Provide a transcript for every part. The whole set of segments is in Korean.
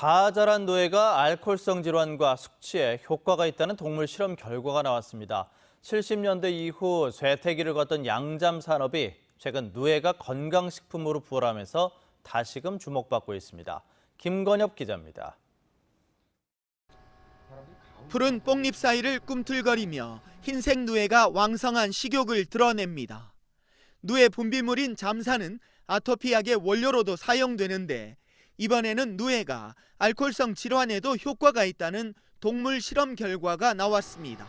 다 자란 노예가 알코올성 질환과 숙취에 효과가 있다는 동물 실험 결과가 나왔습니다. 70년대 이후 쇠퇴기를 걷던 양잠 산업이 최근 누에가 건강식품으로 부활하면서 다시금 주목받고 있습니다. 김건엽 기자입니다. 푸른 뽕잎 사이를 꿈틀거리며 흰색 누에가 왕성한 식욕을 드러냅니다. 누에 분비물인 잠사는 아토피약의 원료로도 사용되는데 이번에는 누에가 알코올성 질환에도 효과가 있다는 동물 실험 결과가 나왔습니다.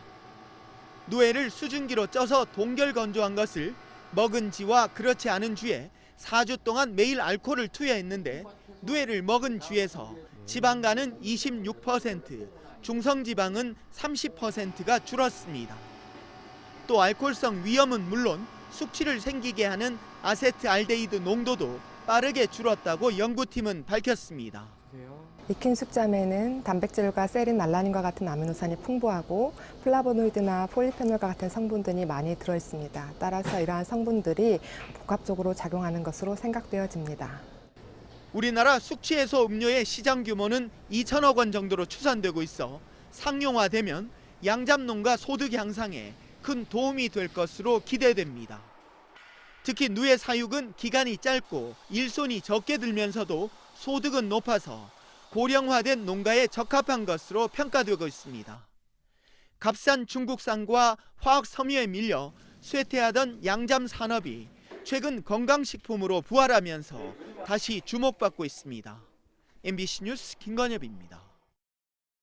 누에를 수증기로 쪄서 동결 건조한 것을 먹은 쥐와 그렇지 않은 쥐에 4주 동안 매일 알코올을 투여했는데 누에를 먹은 쥐에서 지방간은 26%, 중성지방은 30%가 줄었습니다. 또 알코올성 위험은 물론 숙취를 생기게 하는 아세트알데히드 농도도 빠르게 줄었다고 연구팀은 밝혔습니다. 익힌 숙잠에는 단백질과 세린, 알라닌과 같은 아미노산이 풍부하고 플라보노이드나 폴리페놀과 같은 성분들이 많이 들어 있습니다. 따라서 이러한 성분들이 복합적으로 작용하는 것으로 생각되어집니다. 우리나라 숙취 해소 음료의 시장 규모는 2천억 원 정도로 추산되고 있어 상용화되면 양잡농가 소득 향상에 큰 도움이 될 것으로 기대됩니다. 특히 누에 사육은 기간이 짧고 일손이 적게 들면서도 소득은 높아서 고령화된 농가에 적합한 것으로 평가되고 있습니다. 값싼 중국산과 화학 섬유에 밀려 쇠퇴하던 양잠 산업이 최근 건강식품으로 부활하면서 다시 주목받고 있습니다. MBC 뉴스 김건엽입니다.